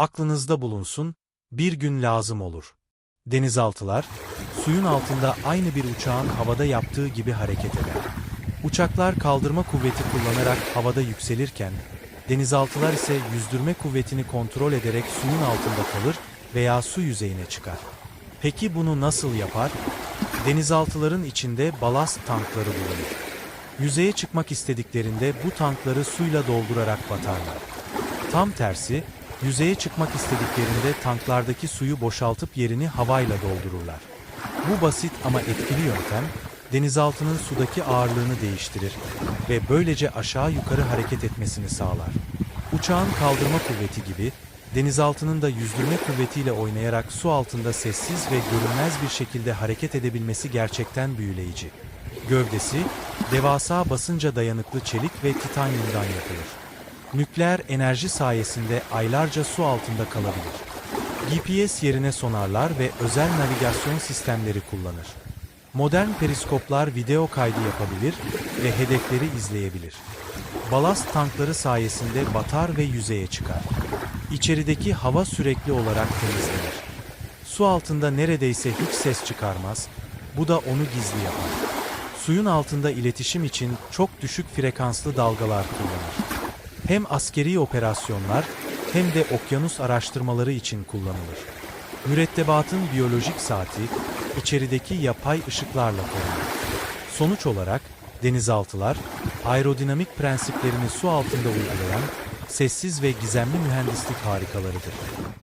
Aklınızda bulunsun, bir gün lazım olur. Denizaltılar, suyun altında aynı bir uçağın havada yaptığı gibi hareket eder. Uçaklar kaldırma kuvveti kullanarak havada yükselirken, denizaltılar ise yüzdürme kuvvetini kontrol ederek suyun altında kalır veya su yüzeyine çıkar. Peki bunu nasıl yapar? Denizaltıların içinde balast tankları bulunur. Yüzeye çıkmak istediklerinde bu tankları suyla doldurarak batarlar. Tam tersi, yüzeye çıkmak istediklerinde tanklardaki suyu boşaltıp yerini havayla doldururlar. Bu basit ama etkili yöntem, denizaltının sudaki ağırlığını değiştirir ve böylece aşağı yukarı hareket etmesini sağlar. Uçağın kaldırma kuvveti gibi, denizaltının da yüzdürme kuvvetiyle oynayarak su altında sessiz ve görünmez bir şekilde hareket edebilmesi gerçekten büyüleyici. Gövdesi, devasa basınca dayanıklı çelik ve titanyumdan yapılır. Nükleer enerji sayesinde aylarca su altında kalabilir. GPS yerine sonarlar ve özel navigasyon sistemleri kullanır. Modern periskoplar video kaydı yapabilir ve hedefleri izleyebilir. Balast tankları sayesinde batar ve yüzeye çıkar. İçerideki hava sürekli olarak temizlenir. Su altında neredeyse hiç ses çıkarmaz, bu da onu gizli yapar. Suyun altında iletişim için çok düşük frekanslı dalgalar kullanır. Hem askeri operasyonlar hem de okyanus araştırmaları için kullanılır. Mürettebatın biyolojik saati içerideki yapay ışıklarla korunur. Sonuç olarak denizaltılar aerodinamik prensiplerini su altında uygulayan sessiz ve gizemli mühendislik harikalarıdır.